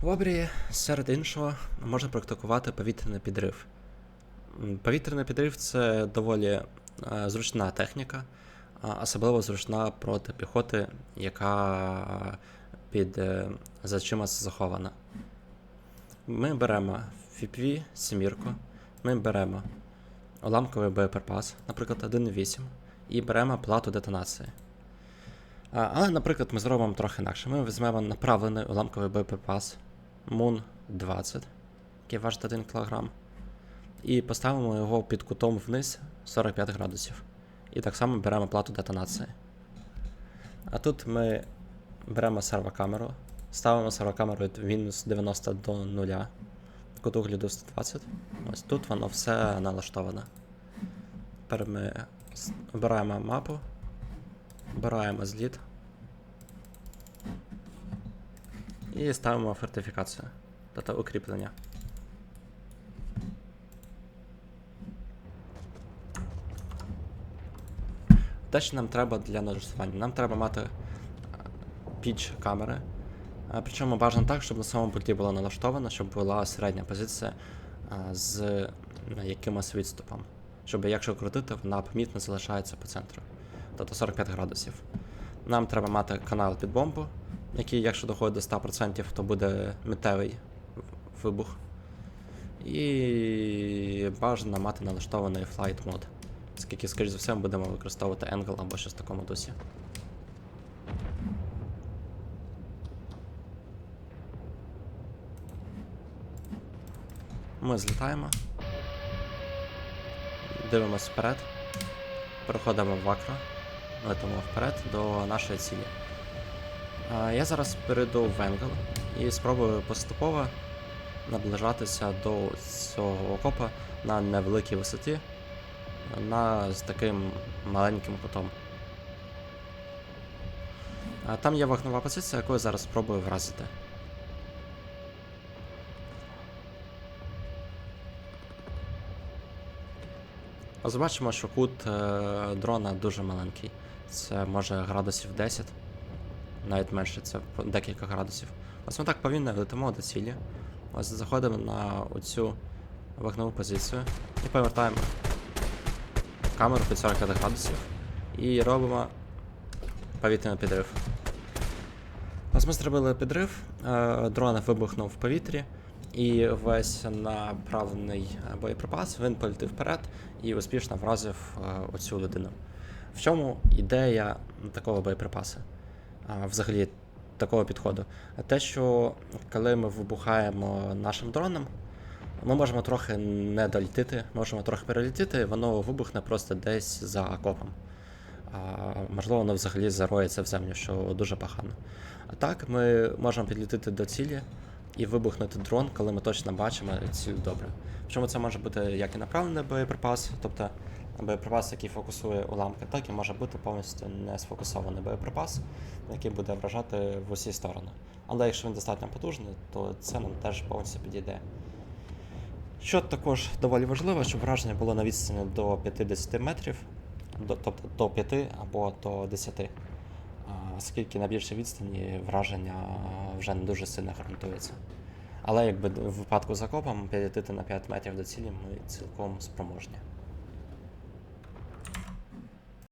В обрії, серед іншого, можна практикувати повітряний підрив. Повітряний підрив це доволі е, зручна техніка, особливо зручна проти піхоти, яка під е, за чимось захована. Ми беремо FIPV, сімірку, ми беремо уламковий боєприпас, наприклад, 1.8, і беремо плату детонації. Але, наприклад, ми зробимо трохи інакше. Ми візьмемо направлений уламковий боєприпас Moon 20, який важить 1 кг, і поставимо його під кутом вниз 45 градусів. І так само беремо плату детонації. А тут ми беремо сервокамеру, ставимо сервокамеру від мінус 90 до 0, кут огляду 120. Ось тут воно все налаштоване. Тепер ми обираємо мапу, обираємо зліт. І ставимо фортифікацію, тобто укріплення. Те, що нам треба для налаштування. Нам треба мати е, піч камери. Е, Причому бажано так, щоб на самому пульті було налаштовано, щоб була середня позиція е, з якимось відступом. Щоб якщо крутити, вона помітно залишається по центру. Тобто 45 градусів. Нам треба мати канал під бомбу, який, якщо доходить до 100%, то буде миттєвий в- вибух. І бажано мати налаштований flight мод. Оскільки, скоріш за все, ми будемо використовувати Angle або щось в такому дусі. Ми злітаємо. Дивимось вперед. Переходимо в акро. Летимо вперед до нашої цілі. Я зараз перейду в Angle і спробую поступово наближатися до цього окопа на невеликій висоті на, з таким маленьким кутом. Там є вогнева позиція, яку я зараз спробую вразити. Ось бачимо, що кут е, дрона дуже маленький. Це може градусів 10, навіть менше, це декілька градусів. Ось ми так повільно летимо до цілі. Ось заходимо на оцю вогневу позицію і повертаємо камеру під 45 градусів і робимо повітряний підрив. Ось ми зробили підрив, е, дрон вибухнув в повітрі, і весь направлений боєприпас він полетів вперед і успішно вразив е, оцю людину. В чому ідея такого боєприпасу? А, Взагалі такого підходу? Те, що коли ми вибухаємо нашим дроном, ми можемо трохи не долітити, можемо трохи перелетіти, і воно вибухне просто десь за окопом. А, можливо, воно взагалі зароється в землю, що дуже погано. А так, ми можемо підлітити до цілі і вибухнути дрон, коли ми точно бачимо ціль добре. Причому це може бути як і направлений боєприпас, тобто боєприпас, який фокусує уламки, і може бути повністю не сфокусований боєприпас, який буде вражати в усі сторони. Але якщо він достатньо потужний, то це нам теж повністю підійде. Що також доволі важливо, щоб враження було на відстані до 50 метрів, до, тобто до 5 або до 10. А, Оскільки на більшій відстані враження вже не дуже сильно гарантується. Але якби в випадку з окопом підлетити на 5 метрів до цілі ми цілком спроможні.